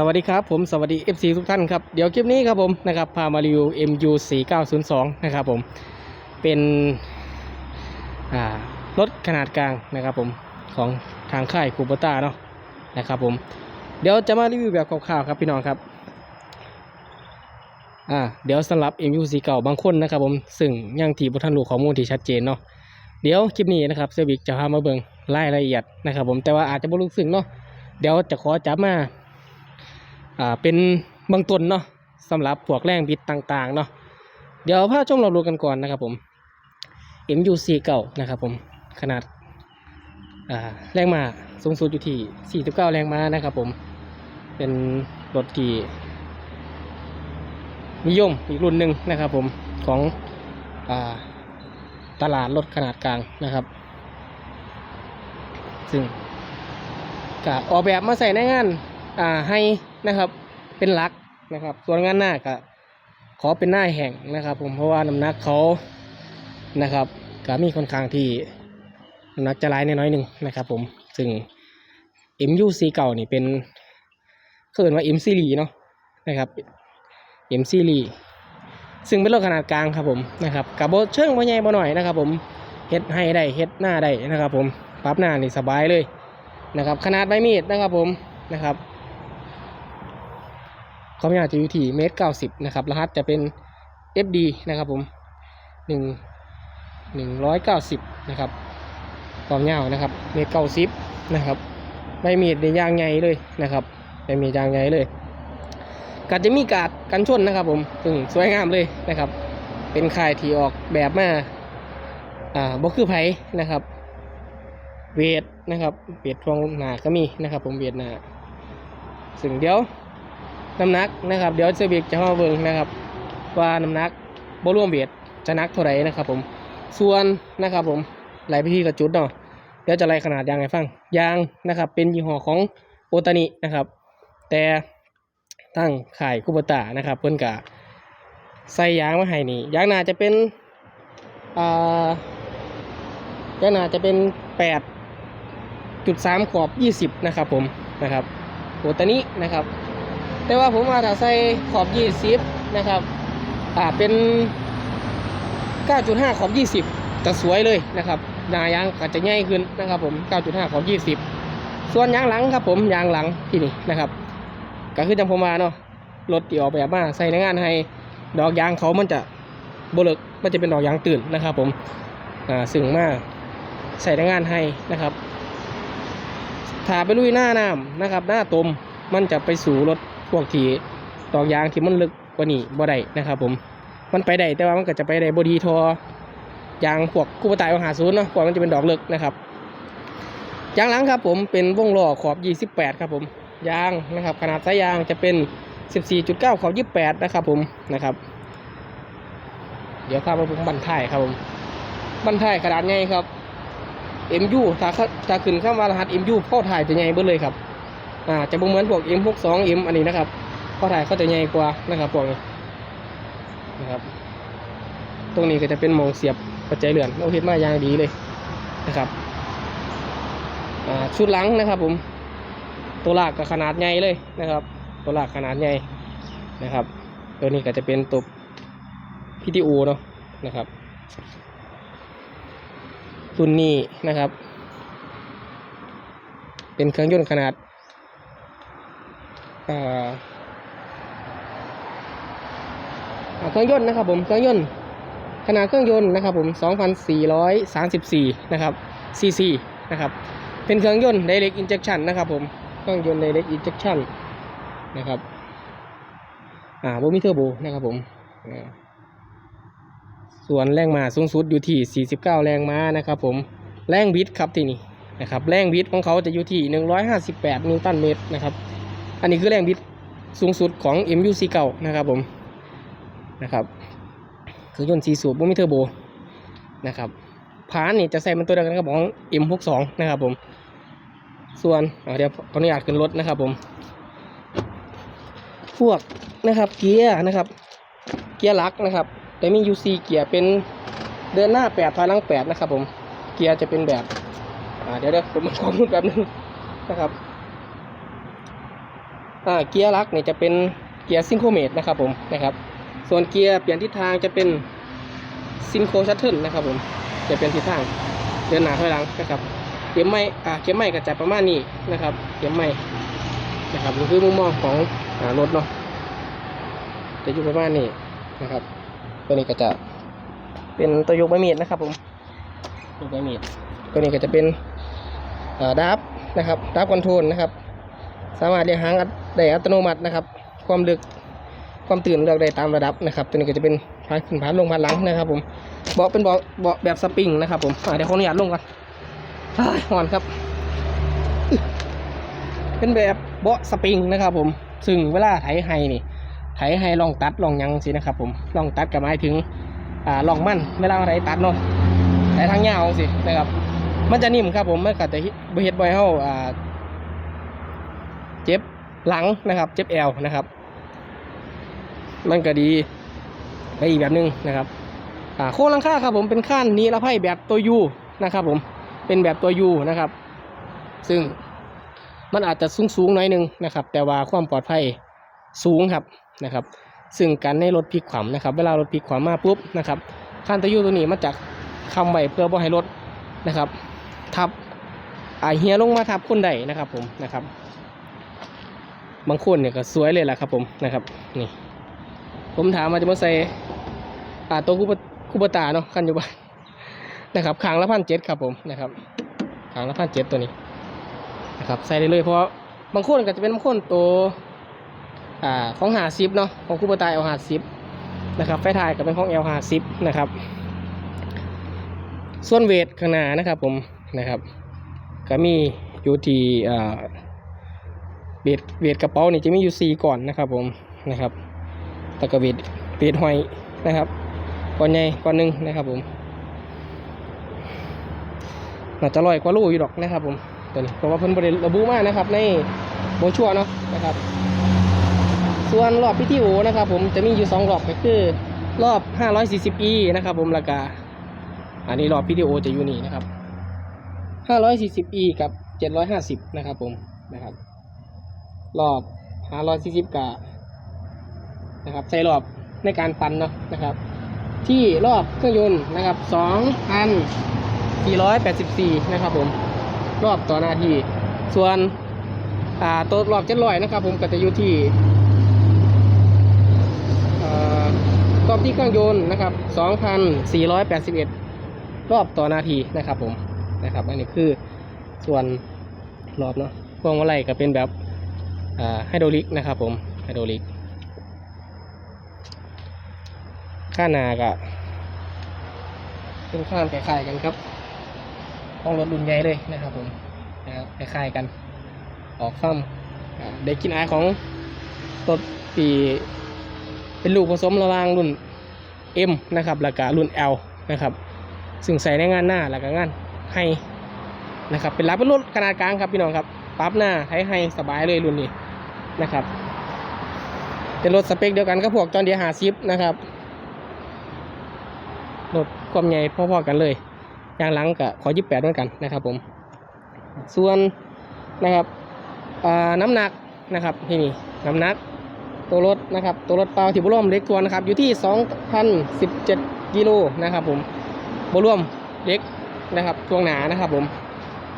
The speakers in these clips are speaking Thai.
สวัสดีครับผมสวัสดี FC ทุกท่านครับเดี๋ยวคลิปนี้ครับผมนะครับพามารีวิว MU 4902นะครับผมเป็นรถขนาดกลางนะครับผมของทางค่ายคูเปต้าเนาะนะครับผมเดี๋ยวจะมารีวิวแบบคร่าวๆครับพี่น้องครับอ่าเดี๋ยวสำหรับ MU 49บางคนนะครับผมซึ่งยังทีบท่านรู้ข้อมูลที่ชัดเจนเนาะเดี๋ยวคลิปนี้นะครับเซอร์วิกจะพามาเบิ่งรายละเอียดนะครับผมแต่ว่าอาจจะบ่รู้สึกเนาะเดี๋ยวจะขอจับมา อ่าเป็นเบื้องต้นเนาะสำหรับพวกแรงบิดต่างๆเนาะเดี๋ยวพาชมเราดูกันก่อนนะครับผม MU4 เก่านะครับผมขนาดอ่าแรงมาสูงสุดอยู่ที่ 49 แรงม้านะครับผม เป็นรถที่นิยมอีกรุ่นหนึ่งนะครับผมของอาตลาดรถขนาดกลางนะครับ ซึ่งกออกแบบมาใส่ในงาน อ่าให้นะครับเป็นหลักนะครับ ส่วนงานหน้าก็ขอเป็นหน้าแห่งนะครับ ผมเพราะว่าน้ำหนักเขานะครับก็มีค่อนข้างที่น้ำหนักจะร้ายน้อยๆหนึ่งนะครับ ผมซึ่ง MU4 เก่านี่เป็นเขินว่า M series เนาะนะครับ M series ซึ่งเป็นรถขนาดกลางครับผมนะครับกับโบเชิงบ่ใหญ่บ่หน่อยนะครับ ผมเฮ็ดให้ได้เฮ็ดหน้าได้นะครับ ผมปรับหน้านี่สบายเลยนะครับ ขนาดใบมีดนะครับผมนะครับ ความยาวจะอยู่ที่เมตรเก้าสิบนะครับ รหัสจะเป็น FD นะครับผมหนึ่งหนึ่งร้อยเก้าสิบนะครับความยาวนะครับ เมตรเก้าสิบนะครับใบมีดในยางใหญ่เลยนะครับใบมีดยางใหญ่เลยกาดจะมีกาดกันชนนะครับ ผมซึ่งสวยงามเลยนะครับ เป็นค่ายที่ออกแบบมาอ่าบ่คือไผนะครับ เวทนะครับ เวททวงหนาก็มีนะครับ ผมเวทหนา ซึ่งเดี๋ยว น้ำหนักนะครับ เดี๋ยวเซอร์บิกจะมาเบิ่งนะครับ ว่าน้ำหนักบ่รวมเบียดจะนักเท่าไหร่นะครับ ผม ส่วนนะครับ ผมไล่ไปที่กระจุดเนาะเดี๋ยวจะไล่ขนาดยางให้ฟังยางนะครับ เป็นยี่ห้อของโอตานินะครับ แต่ตั้งขายคุบตานะครับ เพิ่นกะใส่ยางมาให้นี่ยางหนาจะเป็นอ่ายางหนาจะเป็นแปดจุดสามขอบยี่สิบนะครับ ผมนะครับโอตานินะครับ แต่ว่าผมมาถ้าใส่ขอบ20นะครับอ่าเป็น 9.5 ขอบ 20จะสวยเลยนะครับนายางก็จะใหญ่ขึ้นนะครับผม 9.5 ขอบ 20 ส่วนยางหลังครับผมยางหลังที่นี่นะครับก็คือจังผมมาเนาะรถที่ออกแบบมาใส่ในงานให้ดอกยางเขามันจะโบเลิกมันจะเป็นดอกยางตื่นนะครับ ผมอ่าซึ่งมากใส่ในงานให้นะครับถ้าไปลุยหน้าน้ำนะครับ หน้าตมมันจะไปสู่รถ พวกที่ดอกยางที่มันลึกกว่านี้บ่ได้นะครับ ผม มันไปได้แต่ว่ามันก็จะไปได้บดีทอยางพวกกู้ตายมหาศูนย์เนาะพวกมันจะเป็นดอกเลึกนะครับยางหลังครับ ผมเป็นวงล้อขอบ 28 ครับผมยางนะครับ ขนาดสายยางจะเป็น 14.9 ขอบ 28 นะครับ ผมนะครับ เดี๋ยวข้ามาผมบันท้ายครับผมบันท้ายขนาดไงครับ MU ถ้าถ้าขึ้นข้ามารหัส MU พ่อถ่ายจะใหญ่เบิดเลยครับ อ่าจะบ่เหมือนพวก M62 M อันนี้นะครับพ่อถ่ายเขาจะใหญ่กว่านะครับพวกนี้นะครับ ตรงนี้ก็จะเป็นมองเสียบปัจจัยเลื่อนเราเห็นมาอย่างดีเลยนะครับอ่าชุดหลังนะครับผม ตัวลากก็ขนาดใหญ่เลยนะครับ ตัวลากขนาดใหญ่นะครับ ตัวนี้ก็จะเป็นตัว PTO เนาะนะครับรุ่นนี้นะครับ เป็นเครื่องยนต์ขนาด เครื่องยนต์นะครับผมเครื่องยนต์ขนาดเครื่องยนต์นะครับผม 2,434 นะครับ cc นะครับ เป็นเครื่องยนต์ direct injection นะครับผม เครื่องยนต์ direct injection นะครับ อ่าโบมิเทอร์โบนะครับผม ส่วนแรงม้าสูงสุดอยู่ที่ 49 แรงม้านะครับผม แรงบิดครับที่นี่นะครับ แรงบิดของเขาจะอยู่ที่ 158 นิวตันเมตรนะครับ อันนี้คือแรงบิดสูงสุดของ MU4 เก่านะครับผมนะครับเครื่องยนต์สีสูบบ่มีเทอร์โบนะครับพานนี่จะใส่เป็นตัวเดียวกันกับของ M62 นะครับผมส่วนเดี๋ยวขออนุญาตขึ้นรถนะครับผมพวกนะครับเกียร์นะครับ เกียร์ลักนะครับแต่มี UC เกียร์เป็นเดินหน้า8ถอยหลัง8นะครับผมเกียร์จะเป็นแบบเดี๋ยวเดี๋ยวผมมาข้อมูลแบบนึงนะครับ เกียร์ลักเนี่ยจะเป็นเกียร์ซิงโครเมตนะครับผมนะครับ ส่วนเกียร์เปลี่ยนทิศทางจะเป็นซินโครชัตเทิลนะครับผมจะเป็นทิศทางเดินหน้าถอยหลังนะครับเข็มไม่อ่าเข็มไม่ก็จะประมาณนี้นะครับเข็มไม่นะครับนี่คือมุมมองของอ่ารถเนาะจะอยู่ประมาณนี้นะครับ ตัวนี้ก็จะเป็นตัวยกใบมีดนะครับผมยกใบมีดตัวนี้ก็จะเป็นอ่าดับนะครับดับคอนโทรลนะครับ สามารถเรียกหางอัต ได้อัตโนมัตินะครับ ความลึกความตื่นเลือกได้ตามระดับนะครับ ตัวนี้ก็จะเป็นพานขึ้นพานลงพานหลังนะครับ ผมเบาะเป็นเบาะเบาะแบบสปริงนะครับ ผมเดี๋ยวขออนุญาตลงก่อนอ้ายหอนครับ เป็นแบบเบาะสปริงนะครับ ผมซึ่งเวลาไถไฮนี่ไถไฮลองตัดลองยังสินะครับ ผมลองตัดกับหมายถึงอ่าลองมั่นเวลาไถตัดเนาะไถทางยาวสินะครับ มันจะนิ่มครับ ผมมันก็จะบเฮ็ดบ่อยเฮาอ่าเจ็บ หลังนะครับเจ็บแอวนะครับ มันก็ดีไปอีกแบบหนึงนะครับอ่าโค้งลังคาครับผมเป็นข้านนิรภัยแบบตัวยูนะครับ ผมเป็นแบบตัวยูนะครับ ซึ่งมันอาจจะสูงสูงๆน่อยหนึงนะครับ แต่ว่าความปลอดภัยสูงครับนะครับ ซึ่งการในรถพลิกขวำนะครับ เวลารถพลิกขวำมาปุ๊บนะครับขั้นตัวยูตัวนี้มาจากคำไว้เพื่อบ่ให้รถนะครับ ทับอ่าเฮียลงมาทับคนใดนะครับผมนะครับ บางคนเนี่ยก็สวยเลยแหละครับผมนะครับนี่ผมถามมาจะมาใส่อ่าตัวคูปคูปตาเนาะคันอยู่บ้านนะครับขางละพันเจ็ดครับผมนะครับขางละพันเจ็ดตัวนี้นะครับใส่ได้เลยเพราะบางคนก็จะเป็นบางคนตัวอ่าของหาซิปเนาะของคูปตาเอลหาซิปนะครับไฟท้ายก็เป็นของเอลหาซิปนะครับส่วนเวทข้างหน้านะครับผมนะครับก็มีอยู่ที่อ่า เบียดเบียดกระเป๋านี่จะมีอยู่สี่ก่อนนะครับผมนะครับตะกเบียดเบียดหอยนะครับก่อนใหญ่ก่อนหนึ่งนะครับผมน่าจะลอยกว่าลูอยู่ดอกนะครับผมตัวนี้เพราะว่าเพิ่นบริระบุมากนะครับ ในโบชัวเนาะนะครับ ส่วนรอบพิธีโอนะครับ ผมจะมีอยู่สองรอบก็คือ รอบ 540e นะครับ ผมราคาอันนี้รอบพิธีโอจะอยู่นี่นะครับ 540e กับ 750 นะครับผมนะครับ รอบหาร้อยสี่สิบกะนะครับใช้รอบในการปั่นเนาะนะครับ ที่รอบเครื่องยนต์นะครับสองพันสี่ร้อยแปดสิบสี่นะครับผมรอบต่อนาที ส่วนอ่าตัวรอบเจ็ดร้อยนะครับ ผมก็จะอยู่ที่รอบที่เครื่องยนต์นะครับสองพันสี่ร้อยแปดสิบเอ็ดรอบต่อนาทีนะครับผมนะครับ อันนี้คือส่วนรอบเนาะพวงมาลัยก็เป็นแบบ ไฮโดรลิกนะครับผมไฮโดรลิกข้าหนาก็เป็นข้างคล้ายๆกันครับของรถรุ่นใหญ่เลยนะครับผมนะครับคล้ายๆกัน ออกซ้ำอ่าได้กลินอายของรถปี เป็นลูกผสมระหว่างรุ่น M นะครับแล้วก็รุ่น L นะครับ ซึ่งใส่ในงานหน้าแล้วก็งานให้นะครับ เป็นรับเป็นรถขนาดกลางครับพี่น้องครับปั๊บหน้าให้ให้สบายเลยรุ่นนี้ นะครับ เป็นรถสเปคเดียวกันกับพวกจอนเดียหาซิปนะครับรถความใหญ่พอๆกันเลยยางหลังกับขอยิบแปดเหมือนกันนะครับ ผม ส่วนนะครับน้ำหนักนะครับที่นี่น้ำหนักตัวรถนะครับตัวรถเปล่าที่บุร่วมเล็กตัวนะครับอยู่ที่ 2,017กิโลนะครับ ผมบุร่วมเล็กนะครับช่วงหนานะครับ ผม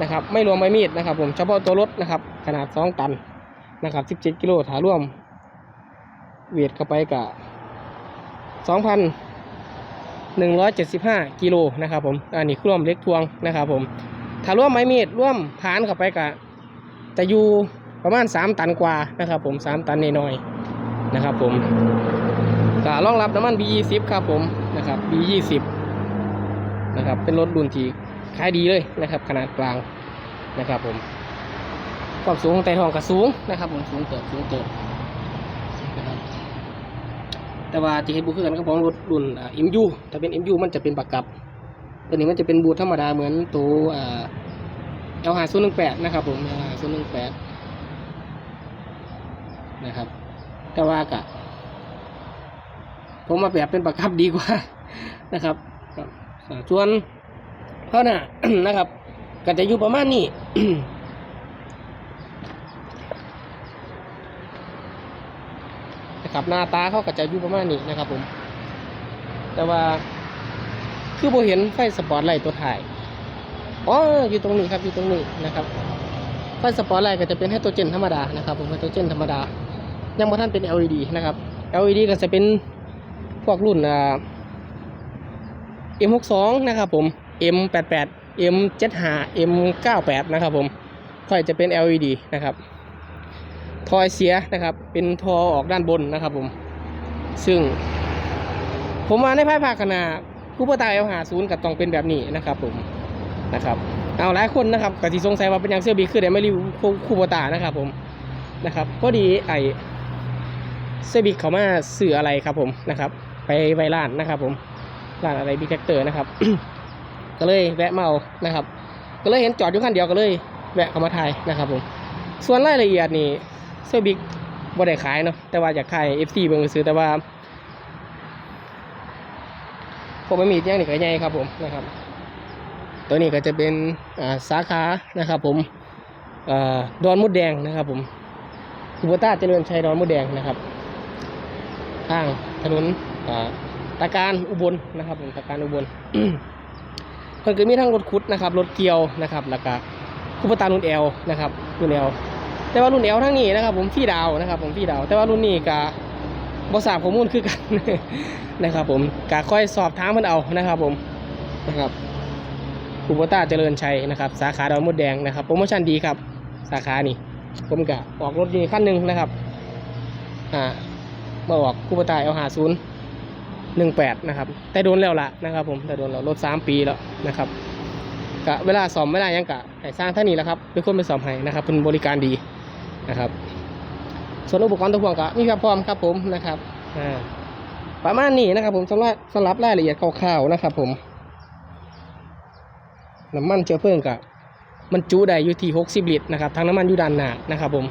นะครับ ไม่รวมใบมีดนะครับ ผมเฉพาะตัวรถนะครับ ขนาด 2 ตัน นะครับ17กิโลถาร่วม เวทเข้าไปกับ2,175กิโลนะครับผมอันนี้ร่วมเล็กทวงนะครับผมถ้าร่วมไม้มีดร่วมผานเข้าไปกับจะอยู่ประมาณ3ตันกว่านะครับผม3ตันน้อยๆนะครับผมก็รองรับน้ำมัน B20 ครับผมนะครับ B20 นะครับเป็นรถรุ่นที่ขายดีเลยนะครับ ขนาดกลางนะครับผม ความสูงของไตทองก็สูงนะครับผมสูงเติบสูงเติบนะครับแต่ว่าที่เห็นบุคือกันกับของรถรุ่นอ่า MU ถ้าเป็น MU มันจะเป็นปากกับ ตัวนี้มันจะเป็นบูทธรรมดาเหมือนตัวอ่า L 5 0 1 8นะครับผม L 5 0 1 8นะครับ แต่ว่ากะผมมาแบบเป็นปากกับดีกว่านะครับส่วนเพราะน่ะนะครับ ก็จะอยู่ประมาณนี้ นะครับหน้าตาเขาก็จะอยู่ประมาณนี้นะครับผม แต่ว่าคือโบเห็นไฟสปอร์ตไลท์ตัวถ่ายอ๋ออยู่ตรงนี้ครับอยู่ตรงนี้นะครับไฟสปอร์ตไลท์ก็จะเป็นไฮโดรเจนธรรมดานะครับผมไฮโดรเจนธรรมดา ยังบ่ท่านเป็น LED นะครับ LED ก็จะเป็นพวกรุ่นอ่า M62 นะครับผม M88 M75 M98 นะครับผมค่อยจะเป็น LED นะครับ ทอยเสียนะครับ เป็นทอออกด้านบนนะครับผม ซึ่ง ผมมาในภายภาคขนาคูเปอร์ตาเอลหาศูนย์กับต้องเป็นแบบนี้นะครับผมนะครับเอาหลายคนนะครับก็ที่สงสัยว่าเป็นยังเสื้อบีคือได้ไม่รีวิวคูเปอร์ตานะครับผมนะครับพอดีไอเสื้อบีเขามาสื่ออะไรครับผมนะครับ ไปไวร้านนะครับ ผมร้านอะไรบิ๊กแท็กเตอร์นะครับ ก็เลยแวะมาเอานะครับ ก็เลยเห็นจอดอยู่คันเดียวก็เลย แวะเข้ามาถ่ายนะครับผมส่วนรายละเอียดนี่ เสื้อบิ๊กบ่ได้ขายเนาะแต่ว่าอยากขาย FC เบิ่งซื้อแต่ว่าผมไม่มีอย่างนี้ก็ใหญ่ครับผมนะครับ ตัวนี้ก็จะเป็นาสาขานะครับ ผมอดอนมุดแดงนะครับ ผมคูโบต้าเจริญชัยดอนมุดแดงนะครับทางถนนตาการอุบลนะครับ ผมตาการอุบลเพิ่นก็มีทั้งรถขุดนะครับรถเกียวนะครับ แล้วก็คูปตารุ่นเอลนะครับรุ่นเอล แต่ว่ารุ่นเอลทั้งนี้นะครับ ผมฟี่ดาวนะครับ ผมฟี่ดาว แต่ว่ารุ่นนี้ก็บ่ทราบข้อมูลคือกันนะครับ ผมก็ค่อยสอบถามเพิ่นเอานะครับ ผมนะครับคูปตาเจริญชัยนะครับ สาขาดอนมดแดงนะครับโปรโมชั่นดีครับ สาขานี่ผมก็ออกรถดีคันหนึ่งนะครับอ่ามาออกคูปตาเอลหาศูนย์หนึ่งแปดนะครับ แต่โดนแล้วละนะครับ ผมแต่โดนแล้วรถสามปีแล้วนะครับกะเวลาซ่อมไม่ได้ยังกะให้สร้างท่านี้แหละครับเป็นคนไปซ่อมให้นะครับเป็นบริการดี นะครับ ส่วนอุปกรณ์ตัวพ่วงก็มีครับพร้อมครับผมนะครับอ่าประมาณนี้นะครับ ผมสำหรับสำหรับรายละเอียดคร่าวๆนะครับ ผมน้ำมันเชื้อเพลิงกะมันจุได้อยู่ที่60ลิตรนะครับทั้งน้ำมันอยู่ด้านหน้านะครับ ผม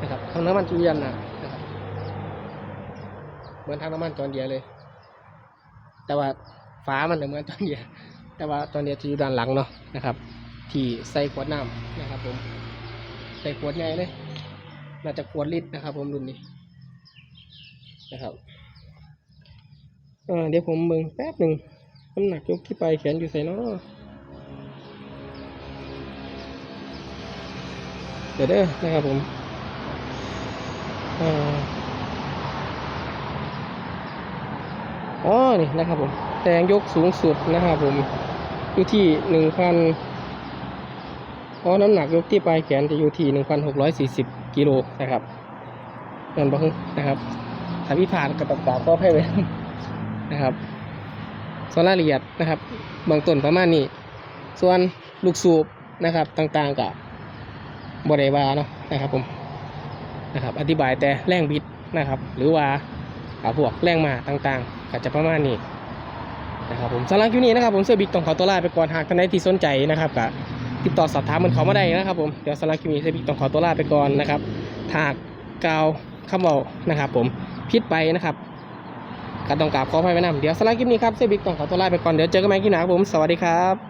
นะครับทั้งน้ำมันอยู่ด้านหน้านะครับเหมือนทางน้ำมันจอนเดียเลย แต่ว่าฟ้ามันน่ะเหมือนจอนเดียแต่ว่าจอนเดียจะอยู่ด้านหลังเนาะนะครับ ที่ใส่ขวดน้ำนะครับผม ใส่ขวดใหญ่เลย น่าจะขวดลิตรนะครับ ผมรุ่นนี้นะครับ เดี๋ยวผมเบิ่งแป๊บหนึ่งน้ำหนักยกที่ไปแขนอยู่ใส่นาะเดี๋ยวเด้อนะครับผมอ๋อนี่นะครับผมแรงยกสูงสุดนะครับผมอยู่ที่หนึ่งพัน อ๋อน้ำหนักยกที่ปลายแขนจะอยู่ที่หนึ่งพันหกร้อยสี่สิบกิโลนะครับนั่นบ้างนะครับถ้าพิพาทกระตับกาก็ให้ไว้นะครับส่วนรายละเอียดนะครับเบื้องต้นประมาณนี้ ส่วนลูกสูบนะครับต่างๆกับบริวาเนาะนะครับผมนะครับ อธิบายแต่แรงบิดนะครับ หรือว่าอาพวกแรงมาต่างๆก็จะประมาณนี้นะครับผมสำหรับคลิปนี้นะครับผมเสื้อบิ๊กต้องขอตัวลาไปก่อนหากท่านใดที่สนใจนะครับก็ ติดต่อสอบถามมันเขามาได้นะครับผมเดี๋ยวสำหรับคลิปนี้เซบิกต้องขอตัวลาไปก่อนนะครับหากกาวคำเบานะครับ ผมพิดไปนะครับก็ต้องกราบขออภัยไว้นำเดี๋ยวสำหรับคลิปนี้ครับเซบิกต้องขอตัวลาไปก่อนเดี๋ยวเจอกันใหม่คลิปหน้าครับผมสวัสดีครับ